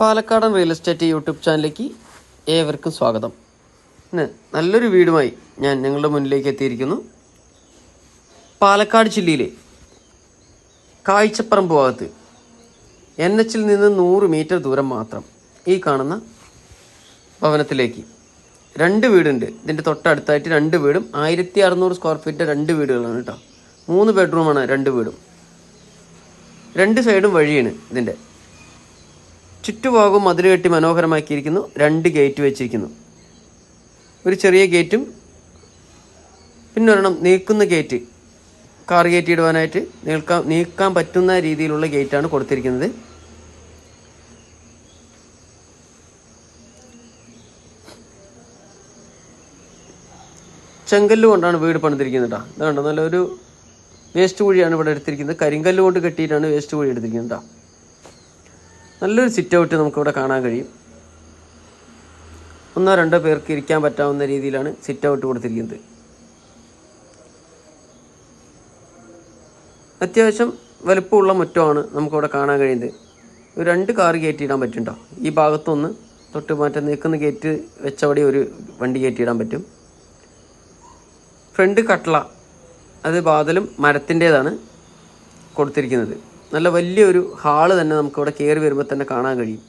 പാലക്കാടൻ real estate YouTube ചാനലിലേക്ക് ഏവർക്കും സ്വാഗതം. ഇന്ന് നല്ലൊരു വീടുമായി ഞാൻ നിങ്ങളുടെ മുന്നിലേക്ക് എത്തിയിരിക്കുന്നു. പാലക്കാട് ജില്ലയിലെ കാഴ്ചപ്പറമ്പ് ഭാഗത്ത് എൻ എച്ചിൽ നിന്ന് നൂറ് മീറ്റർ ദൂരം മാത്രം ഈ കാണുന്ന ഭവനത്തിലേക്ക് രണ്ട് വീടുണ്ട്. ഇതിന്റെ തൊട്ടടുത്തായിട്ട് രണ്ട് വീടും. ആയിരത്തി അറുന്നൂറ് സ്ക്വയർ ഫീറ്റ് രണ്ട് വീടുകളാണ് കേട്ടോ. മൂന്ന് ബെഡ്റൂമാണ് രണ്ട് വീടും. രണ്ട് സൈഡും വഴിയാണ് ഇതിന്റെ ചുറ്റുഭാഗവും മതിൽ കെട്ടി മനോഹരമാക്കിയിരിക്കുന്നു. രണ്ട് ഗേറ്റ് വെച്ചിരിക്കുന്നു. ഒരു ചെറിയ ഗേറ്റും പിന്നെ ഒരെണ്ണം നീക്കുന്ന ഗേറ്റ് കാർ ഗേറ്റ് ഇടുവാനായിട്ട് നീക്കാൻ നീക്കാൻ പറ്റുന്ന രീതിയിലുള്ള ഗേറ്റാണ് കൊടുത്തിരിക്കുന്നത്. ചെങ്കല്ല് കൊണ്ടാണ് വീട് പണിതിരിക്കുന്നത് കേട്ടോ ഇതാണ്ടോ നല്ലൊരു വേസ്റ്റ് കുഴിയാണ് ഇവിടെ എടുത്തിരിക്കുന്നത്. കരിങ്കല്ല് കൊണ്ട് കെട്ടിയിട്ടാണ് വേസ്റ്റ് കുഴി എടുത്തിരിക്കുന്നത് കേട്ടോ നല്ലൊരു സിറ്റ് ഔട്ട് നമുക്കിവിടെ കാണാൻ കഴിയും. ഒന്നോ രണ്ടോ പേർക്ക് ഇരിക്കാൻ പറ്റാവുന്ന രീതിയിലാണ് സിറ്റ് ഔട്ട് കൊടുത്തിരിക്കുന്നത്. അത്യാവശ്യം വലുപ്പമുള്ള മുറ്റമാണ് നമുക്കിവിടെ കാണാൻ കഴിയുന്നത്. ഒരു രണ്ട് കാർ കയറ്റിയിടാൻ പറ്റുണ്ടോ? ഈ ഭാഗത്തൊന്ന് തൊട്ട് മാറ്റം നിൽക്കുന്ന ഗേറ്റ് വെച്ചവിടെ ഒരു വണ്ടി കയറ്റിയിടാൻ പറ്റും. ഫ്രണ്ട് കട്ട്ള അത് ബാദലും മരത്തിന്റേതാണ് കൊടുത്തിരിക്കുന്നത്. നല്ല വലിയൊരു ഹാൾ തന്നെ നമുക്കിവിടെ കയറി വരുമ്പോൾ തന്നെ കാണാൻ കഴിയും.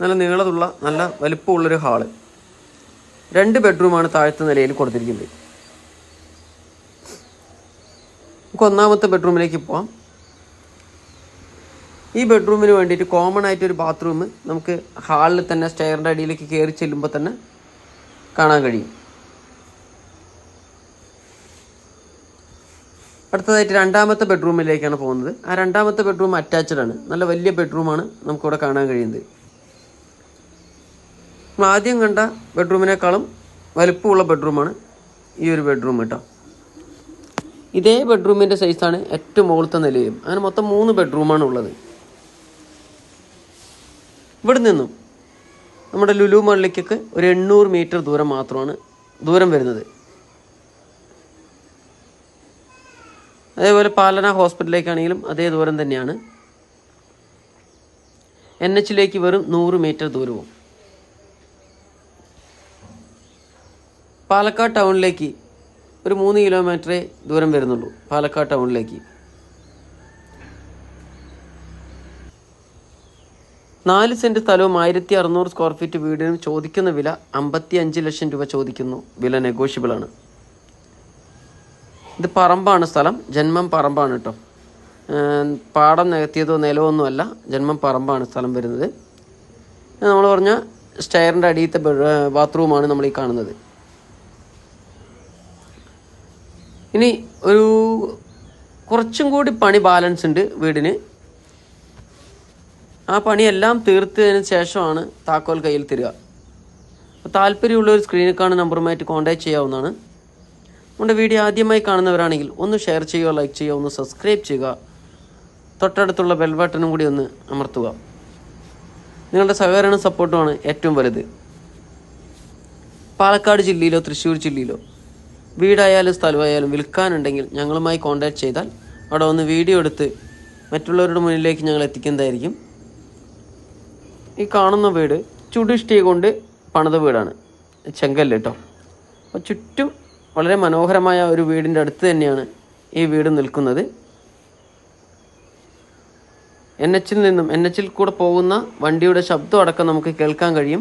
നല്ല നീളതുള്ള നല്ല വലിപ്പമുള്ളൊരു ഹാൾ. രണ്ട് ബെഡ്റൂമാണ് താഴത്തെ നിലയിൽ കൊടുത്തിരിക്കുന്നത്. നമുക്ക് ഒന്നാമത്തെ ബെഡ്റൂമിലേക്ക് പോവാം. ഈ ബെഡ്റൂമിന് വേണ്ടിയിട്ട് കോമൺ ആയിട്ടൊരു ബാത്റൂം നമുക്ക് ഹാളിൽ തന്നെ സ്റ്റെയറിന്റെ അടിയിലേക്ക് കയറി ചെല്ലുമ്പോൾ തന്നെ കാണാൻ കഴിയും. അടുത്തതായിട്ട് രണ്ടാമത്തെ ബെഡ്റൂമിലേക്കാണ് പോകുന്നത്. ആ രണ്ടാമത്തെ ബെഡ്റൂം അറ്റാച്ച്ഡ് ആണ്. നല്ല വലിയ ബെഡ്റൂമാണ് നമുക്കിവിടെ കാണാൻ കഴിയുന്നത്. നമ്മൾ ആദ്യം കണ്ട ബെഡ്റൂമിനേക്കാളും വലുപ്പമുള്ള ബെഡ്റൂമാണ് ഈ ഒരു ബെഡ്റൂം കേട്ടോ. ഇതേ ബെഡ്റൂമിന്റെ സൈസാണ് ഏറ്റവും മുകളിലത്തെ നിലയും. അങ്ങനെ മൊത്തം മൂന്ന് ബെഡ്റൂമാണ് ഉള്ളത്. ഇവിടെ നിന്നും നമ്മുടെ ലുലു മള്ളിക്കൊക്കെ ഒരു എണ്ണൂറ് മീറ്റർ ദൂരം മാത്രമാണ് ദൂരം വരുന്നത്. അതേപോലെ പാലന ഹോസ്പിറ്റലിലേക്കാണെങ്കിലും അതേ ദൂരം തന്നെയാണ്. എൻ എച്ചിലേക്ക് വെറും നൂറ് മീറ്റർ ദൂരവും. പാലക്കാട് ടൗണിലേക്ക് ഒരു മൂന്ന് കിലോമീറ്ററേ ദൂരം വരുന്നുള്ളൂ. പാലക്കാട് ടൗണിലേക്ക്. നാല് സെന്റ് സ്ഥലവും ആയിരത്തി അറുന്നൂറ് സ്ക്വയർ ഫീറ്റ് വീടിനും ചോദിക്കുന്ന വില അമ്പത്തി അഞ്ച് ലക്ഷം രൂപ ചോദിക്കുന്നു. വില നെഗോഷ്യബിൾ ആണ് ഇത് പറമ്പാണ് സ്ഥലം. ജന്മം പറമ്പാണ് കേട്ടോ പാടം നികത്തിയതോ നിലമൊന്നും അല്ല. ജന്മം പറമ്പാണ് സ്ഥലം വരുന്നത്. നമ്മൾ പറഞ്ഞ സ്റ്റയറിന്റെ അടിയത്തെ ബാത്റൂമാണ് നമ്മൾ ഈ കാണുന്നത്. ഇനി ഒരു കുറച്ചും കൂടി പണി ബാലൻസ് ഉണ്ട് വീടിന്. ആ പണിയെല്ലാം തീർത്തതിന് ശേഷമാണ് താക്കോൽ കയ്യിൽ തരിക. അപ്പോൾ താല്പര്യമുള്ള ഒരു സ്ക്രീനിൽ കാണുന്ന നമ്പറുമായിട്ട് കോൺടാക്ട് ചെയ്യാവുന്നതാണ്. നമ്മുടെ വീഡിയോ ആദ്യമായി കാണുന്നവരാണെങ്കിൽ ഒന്ന് ഷെയർ ചെയ്യുക ലൈക്ക് ചെയ്യുക ഒന്ന് സബ്സ്ക്രൈബ് ചെയ്യുക. തൊട്ടടുത്തുള്ള ബെൽ ബട്ടണും കൂടി ഒന്ന് അമർത്തുക. നിങ്ങളുടെ സഹകരണ സപ്പോർട്ടുമാണ് ഏറ്റവും വലുത്. പാലക്കാട് ജില്ലയിലോ തൃശ്ശൂർ ജില്ലയിലോ വീടായാലും സ്ഥലമായാലും വിൽക്കാനുണ്ടെങ്കിൽ ഞങ്ങളുമായി കോൺടാക്ട് ചെയ്താൽ അവിടെ ഒന്ന് വീഡിയോ എടുത്ത് മറ്റുള്ളവരുടെ മുന്നിലേക്ക് ഞങ്ങൾ എത്തിക്കുന്നതായിരിക്കും. ഈ കാണുന്ന വീട് ചുടിഷ്ടി കൊണ്ട് പണിത വീടാണ്. ചെങ്കല്ല് കേട്ടോ. അപ്പോൾ ചുറ്റും വളരെ മനോഹരമായ ഒരു വീടിന്റെ അടുത്ത് തന്നെയാണ് ഈ വീട് നിൽക്കുന്നത്. എൻ എച്ചിൽ നിന്നും എൻ എച്ചിൽ കൂടെ പോകുന്ന വണ്ടിയുടെ ശബ്ദം അടക്കം നമുക്ക് കേൾക്കാൻ കഴിയും.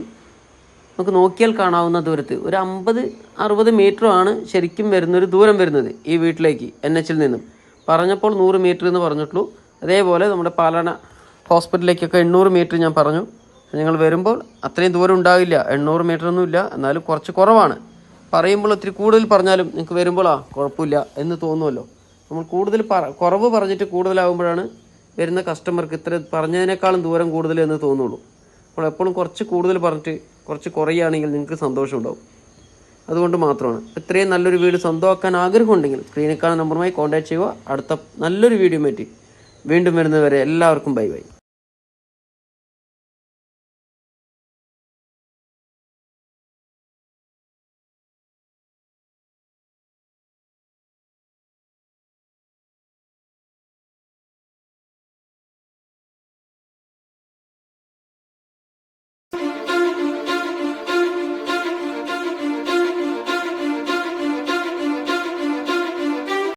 നമുക്ക് നോക്കിയാൽ കാണാവുന്ന ദൂരത്ത് ഒരു അമ്പത് അറുപത് ആണ് ശരിക്കും വരുന്നൊരു ദൂരം വരുന്നത് ഈ വീട്ടിലേക്ക് എൻ എച്ചിൽ നിന്നും. പറഞ്ഞപ്പോൾ നൂറ് മീറ്റർ എന്ന് പറഞ്ഞിട്ടുള്ളൂ. അതേപോലെ നമ്മുടെ പാലന ഹോസ്പിറ്റലിലേക്കൊക്കെ എണ്ണൂറ് മീറ്റർ ഞാൻ പറഞ്ഞു. ഞങ്ങൾ വരുമ്പോൾ അത്രയും ദൂരം ഉണ്ടാവില്ല. എണ്ണൂറ് മീറ്റർ ഒന്നും ഇല്ല എന്നാലും കുറച്ച് കുറവാണ്. പറയുമ്പോൾ ഒത്തിരി കൂടുതൽ പറഞ്ഞാലും നിങ്ങൾക്ക് വരുമ്പോൾ കുഴപ്പമില്ല എന്ന് തോന്നുമല്ലോ. നമ്മൾ കൂടുതൽ കുറവ് പറഞ്ഞിട്ട് കൂടുതലാകുമ്പോഴാണ് വരുന്ന കസ്റ്റമർക്ക് ഇത്ര പറഞ്ഞതിനേക്കാളും ദൂരം കൂടുതൽ എന്ന് തോന്നുള്ളൂ. അപ്പോൾ എപ്പോഴും കുറച്ച് കൂടുതൽ പറഞ്ഞിട്ട് കുറച്ച് കുറയുകയാണെങ്കിൽ നിങ്ങൾക്ക് സന്തോഷം ഉണ്ടാവും. അതുകൊണ്ട് മാത്രമാണ്. ഇത്രയും നല്ലൊരു വീട് സ്വന്തമാക്കാൻ ആഗ്രഹമുണ്ടെങ്കിൽ സ്ക്രീനിൽ കാണുന്ന നമ്പറുമായി കോൺടാക്ട് ചെയ്യുക. അടുത്ത നല്ലൊരു വീഡിയോ പറ്റി വീണ്ടും വരുന്നവരെ എല്ലാവർക്കും ബൈ ബൈ.